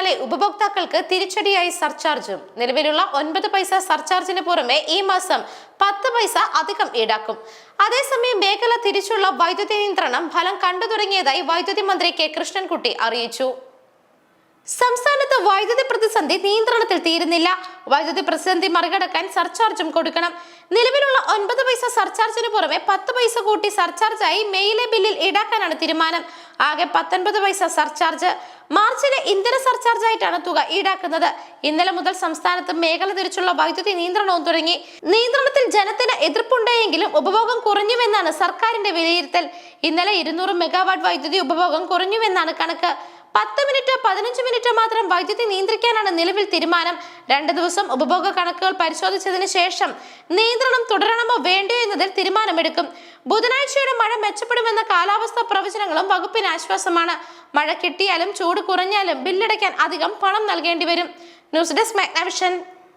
പിന്നാലെ ഉപഭോക്താക്കൾക്ക് തിരിച്ചടിയായി സർചാർജും. നിലവിലുള്ള ഒൻപത് പൈസ സർചാർജിന് പുറമെ ഈ മാസം പത്ത് പൈസ അധികം ഈടാക്കും. അതേസമയം മേഖല തിരിച്ചുള്ള വൈദ്യുതി നിയന്ത്രണം ഫലം കണ്ടു തുടങ്ങിയതായി വൈദ്യുതി മന്ത്രി കെ. കൃഷ്ണൻകുട്ടി അറിയിച്ചു. സംസ്ഥാനത്ത് വൈദ്യുതി പ്രതിസന്ധി നിയന്ത്രണത്തിൽ തീരുന്നില്ല. വൈദ്യുതി പ്രതിസന്ധി മറികടക്കാൻ സർചാർജും കൊടുക്കണം. നിലവിലുള്ള ഒൻപത് പൈസ സർചാർജിന് പുറമെ പത്ത് പൈസ കൂട്ടി സർചാർജായി മെയിലെ ബില്ലിൽ ഈടാക്കാനാണ് തീരുമാനം. ആകെ പത്തൊൻപത് പൈസ സർചാർജ്. മാർച്ചിലെ ഇന്ധന സർചാർജ് ആയിട്ടാണ് തുക ഈടാക്കുന്നത്. ഇന്നലെ മുതൽ സംസ്ഥാനത്ത് മേഖല തിരിച്ചുള്ള വൈദ്യുതി നിയന്ത്രണവും തുടങ്ങി. നിയന്ത്രണത്തിൽ ജനത്തിന് എതിർപ്പുണ്ടായെങ്കിലും ഉപഭോഗം കുറഞ്ഞുവെന്നാണ് സർക്കാരിന്റെ വിലയിരുത്തൽ. ഇന്നലെ ഇരുന്നൂറ് മെഗാവാട്ട് വൈദ്യുതി ഉപഭോഗം കുറഞ്ഞുവെന്നാണ് കണക്ക്. പത്ത് മിനിറ്റ് പതിനഞ്ച് മിനിറ്റ് മാത്രം വൈദ്യുതി നിയന്ത്രിക്കാനാണ് നിലവിൽ തീരുമാനം. രണ്ട് ദിവസം ഉപഭോഗ കണക്കുകൾ പരിശോധിച്ചതിന് ശേഷം നിയന്ത്രണം തുടരണമോ വേണ്ടയോ എന്നതിൽ തീരുമാനമെടുക്കും. ബുധനാഴ്ചയുടെ മഴ മെച്ചപ്പെടുമെന്ന കാലാവസ്ഥാ പ്രവചനങ്ങളും വകുപ്പിന് ആശ്വാസമാണ്. മഴ കിട്ടിയാലും ചൂട് കുറഞ്ഞാലും ബില്ലടയ്ക്കാൻ അധികം പണം നൽകേണ്ടി വരും. News desk Magnavision.